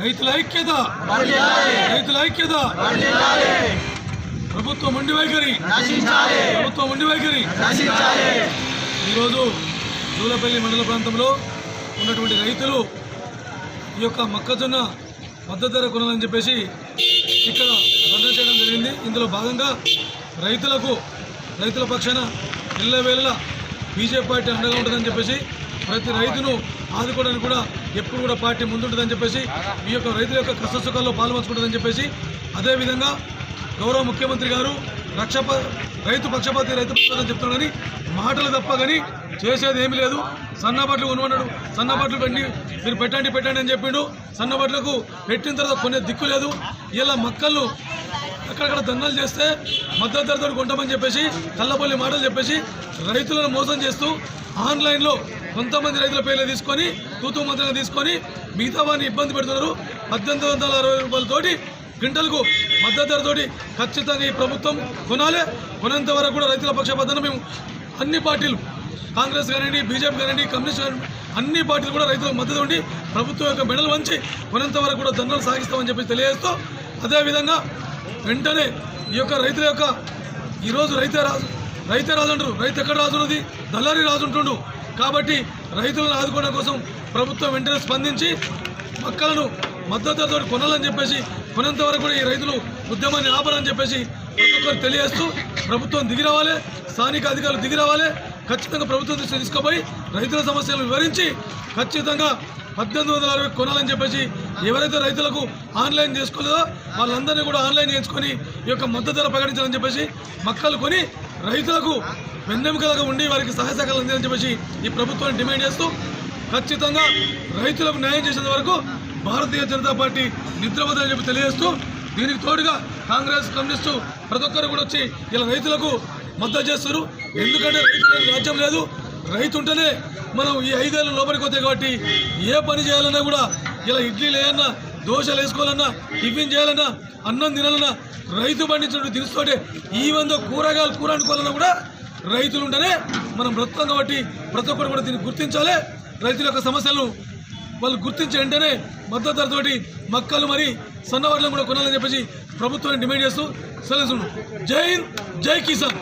రైతుల ఐక్యత. రైతుల ఐక్యత. ప్రభుత్వం ఉండి వైఖరి. ప్రభుత్వం ఉండి వైఖరి. ఈరోజు జూలపల్లి మండల ప్రాంతంలో ఉన్నటువంటి రైతులు ఈ యొక్క మొక్కజొన్న మద్దతు ధర కొనాలని చెప్పేసి ఇక్కడ ధర్నా చేయడం జరిగింది. ఇందులో భాగంగా రైతులకు రైతుల పక్షాన ఇళ్ళవేళ బీజేపీ పార్టీ అండగా ఉంటుందని చెప్పేసి ప్రతి రైతును ఆదుకోవడానికి కూడా ఎప్పుడు కూడా పార్టీ ముందుంటుందని చెప్పేసి ఈ యొక్క రైతుల యొక్క కష్టసుఖాల్లో పాల్పంచుకుంటుందని చెప్పేసి అదేవిధంగా గౌరవ ముఖ్యమంత్రి గారు రక్ష రైతు పక్షపాతి రైతు పక్షపాతి చెప్తున్నాడు కానీ మాటలు తప్ప కానీ చేసేది ఏమీ లేదు. సన్నబట్లు కొనమన్నాడు సన్నబట్లు పెట్టి మీరు పెట్టండి పెట్టండి అని చెప్పిండు. సన్నబట్లకు పెట్టిన తర్వాత కొనే దిక్కు లేదు. ఇలా మక్కలు అక్కడక్కడ దందాలు చేస్తే మద్దతు ధరతో కొంటామని చెప్పేసి కళ్ళపల్లి మాటలు చెప్పేసి రైతులను మోసం చేస్తూ ఆన్లైన్లో కొంతమంది రైతుల పేర్లు తీసుకొని తూతూ మంత్రంగా తీసుకొని మిగతా వారిని ఇబ్బంది పెడుతున్నారు. పద్దెనిమిది వందల అరవై రూపాయలతోటి క్వింటల్కు మద్దతు ధరతోటి ఖచ్చితంగా ఈ ప్రభుత్వం కొనాలి. కొనేంత వరకు కూడా రైతుల పక్షపాతన మేము అన్ని పార్టీలు కాంగ్రెస్ కానివ్వండి బీజేపీ కానివ్వండి కమ్యూనిస్ట్ కానివ్వండి అన్ని పార్టీలు కూడా రైతులకు మద్దతు ఉండి ప్రభుత్వం యొక్క మెడలు వంచి కొనేంత వరకు కూడా ధర్నాలు సాగిస్తామని చెప్పి తెలియజేస్తూ అదేవిధంగా వెంటనే ఈ యొక్క రైతుల యొక్క ఈరోజు రైతే రాజు రైతే రాజు అంటారు. రైతు ఎక్కడ రాజు ఉన్నది? దళారి రాజు ఉంటుండు. కాబట్టి రైతులను ఆదుకోవడం కోసం ప్రభుత్వం వెంటనే స్పందించి మక్కలను మద్దతుతో కొనాలని చెప్పేసి కొనేంత వరకు కూడా ఈ రైతులు ఉద్యమాన్ని ఆపాలని చెప్పేసి ప్రతి ఒక్కరు తెలియజేస్తూ ప్రభుత్వం దిగి రావాలి స్థానిక అధికారులు దిగి రావాలి ఖచ్చితంగా ప్రభుత్వం దృష్టి తీసుకుపోయి రైతుల సమస్యలను వివరించి ఖచ్చితంగా పద్దెనిమిది వందల అరవై కొనాలని చెప్పేసి ఎవరైతే రైతులకు ఆన్లైన్ చేసుకోలేదో వాళ్ళందరినీ కూడా ఆన్లైన్ చేసుకొని ఈ యొక్క మద్దతు ధర ప్రకటించాలని చెప్పేసి మక్కలు కొని రైతులకు వెన్నెముకలుగా ఉండి వారికి సహాయ సహకారాలు అందించాలని చెప్పేసి ఈ ప్రభుత్వాన్ని డిమాండ్ చేస్తూ ఖచ్చితంగా రైతులకు న్యాయం చేసేంత వరకు భారతీయ జనతా పార్టీ నిద్రపోదని చెప్పి తెలియజేస్తూ దీనికి తోడుగా కాంగ్రెస్ కమ్యూనిస్టు ప్రతి ఒక్కరు కూడా వచ్చి ఇలా రైతులకు మద్దతు చేస్తారు. ఎందుకంటే రైతు రాజ్యం లేదు. రైతు ఉంటేనే మనం ఈ ఐదేళ్ళు లోపలికి వస్తాయి కాబట్టి ఏ పని చేయాలన్నా కూడా ఇలా ఇడ్లీ లేయన్నా దోశలు వేసుకోవాలన్నా టిఫిన్ చేయాలన్నా అన్నం తినాలన్నా రైతు పండించిన దినుస్తోటే ఈ వంద కూరగాయలు కూర అనుకోవాలన్నా కూడా రైతులు ఉంటేనే మనం బ్రతుకుతాం కాబట్టి ప్రతి ఒక్కరు కూడా దీన్ని గుర్తించాలి. రైతుల యొక్క సమస్యలను వాళ్ళు గుర్తించి వెంటనే మద్దతు ధరతోటి మక్కలు మరి సన్నవాళ్ళను కూడా కొనాలని చెప్పేసి ప్రభుత్వాన్ని డిమాండ్ చేస్తూ సెలవు జై హింద్ జై కిసాన్.